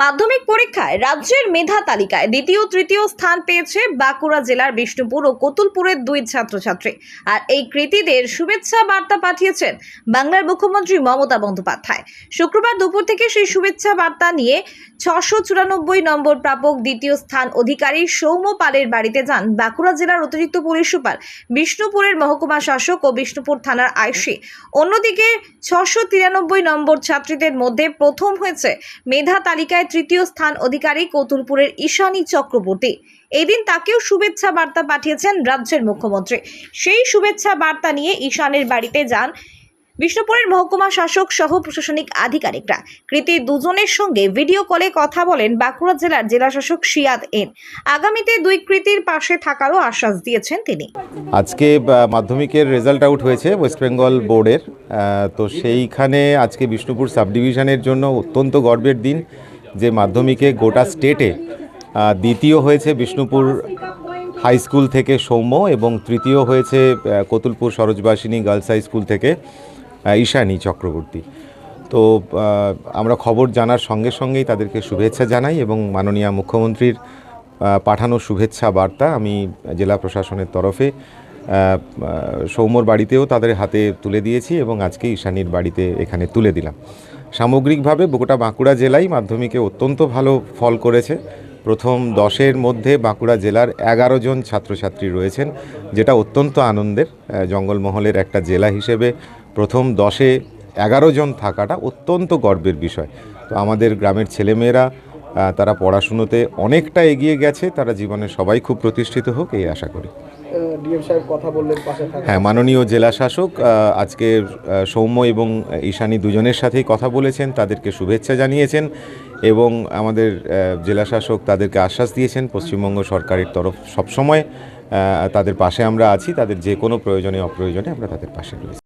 মাধ্যমিক পরীক্ষায় রাজ্যের মেধা তালিকায় দ্বিতীয়, তৃতীয় স্থান পেয়েছে বাঁকুড়া জেলার বিষ্ণুপুর ও কতুলপুরের দুই ছাত্রছাত্রী। আর এই কৃতীদের শুভেচ্ছা বার্তা পাঠিয়েছেন বাংলার মুখ্যমন্ত্রী মমতা বন্দ্যোপাধ্যায়। শুক্রবার দুপুর থেকে সেই শুভেচ্ছা বার্তা নিয়ে ছশো চুরানব্বই নম্বর প্রাপক দ্বিতীয় স্থান অধিকারী সৌম্য পালের বাড়িতে যান বাঁকুড়া জেলার অতিরিক্ত পুলিশ সুপার বিষ্ণুপুরের মহকুমা শাসক ও বিষ্ণুপুর থানার আইসি। অন্যদিকে ছশো তিরানব্বই নম্বর ছাত্রীদের মধ্যে প্রথম হয়েছে মেধা তালিকায় তৃতীয় স্থান অধিকারী কতুলপুরের ঈশানী চক্রবর্তী। এদিন তাকেও শুভেচ্ছা বার্তা পাঠিয়েছেন রাজ্যের মুখ্যমন্ত্রী। সেই শুভেচ্ছা বার্তা নিয়ে ঈশানের বাড়িতে যান বিষ্ণুপুরের মহকুমা শাসক সহ প্রশাসনিক আধিকারিকরা। কৃতি দুজনের সঙ্গে ভিডিও কলে কথা বলেন বাঁকুড়া জেলার জেলাশাসক সিয়াদ এন। আগামীতে দুই কৃতির পাশে থাকারও আশ্বাস দিয়েছেন তিনি। আজকে মাধ্যমিকের রেজাল্ট আউট হয়েছে ওয়েস্ট বেঙ্গল বোর্ডের তো সেইখানে আজকে বিষ্ণুপুর সাব ডিভিশনের জন্য অত্যন্ত গর্বের দিন, যে মাধ্যমিকে গোটা স্টেটে দ্বিতীয় হয়েছে বিষ্ণুপুর হাই স্কুল থেকে সৌম্য এবং তৃতীয় হয়েছে Kotulpur Sarojbasini girls high school থেকে। ঈশানী চক্রবর্তী। তো আমরা খবর জানার সঙ্গে সঙ্গেই তাদেরকে শুভেচ্ছা জানাই এবং মাননীয় মুখ্যমন্ত্রীর পাঠানো শুভেচ্ছা বার্তা আমি জেলা প্রশাসনের তরফে সৌম্যর বাড়িতেও তাদের হাতে তুলে দিয়েছি এবং আজকে ঈশানীর বাড়িতে এখানে তুলে দিলাম। সামগ্রিকভাবে গোটা বাঁকুড়া জেলাই মাধ্যমিকে অত্যন্ত ভালো ফল করেছে। প্রথম দশের মধ্যে বাঁকুড়া জেলার এগারো জন ছাত্রছাত্রী রয়েছেন, যেটা অত্যন্ত আনন্দের জঙ্গলমহলের একটা জেলা হিসেবে প্রথম দশে এগারো জন থাকাটা অত্যন্ত গর্বের বিষয়। তো আমাদের গ্রামের ছেলেমেয়েরা তারা পড়াশুনোতে অনেকটা এগিয়ে গেছে তারা জীবনে সবাই খুব প্রতিষ্ঠিত হোক এই আশা করি। হ্যাঁ মাননীয় জেলা শাসক আজকে সৌম্য এবং ঈশানী দুজনের সাথেই কথা বলেছেন তাদেরকে শুভেচ্ছা জানিয়েছেন এবং আমাদের জেলা শাসক তাদেরকে আশ্বাস দিয়েছেন পশ্চিমবঙ্গ সরকারের তরফ সবসময় তাদের পাশে আমরা আছি তাদের যে কোনো প্রয়োজনে অপ্রয়োজনে আমরা তাদের পাশে রয়েছি।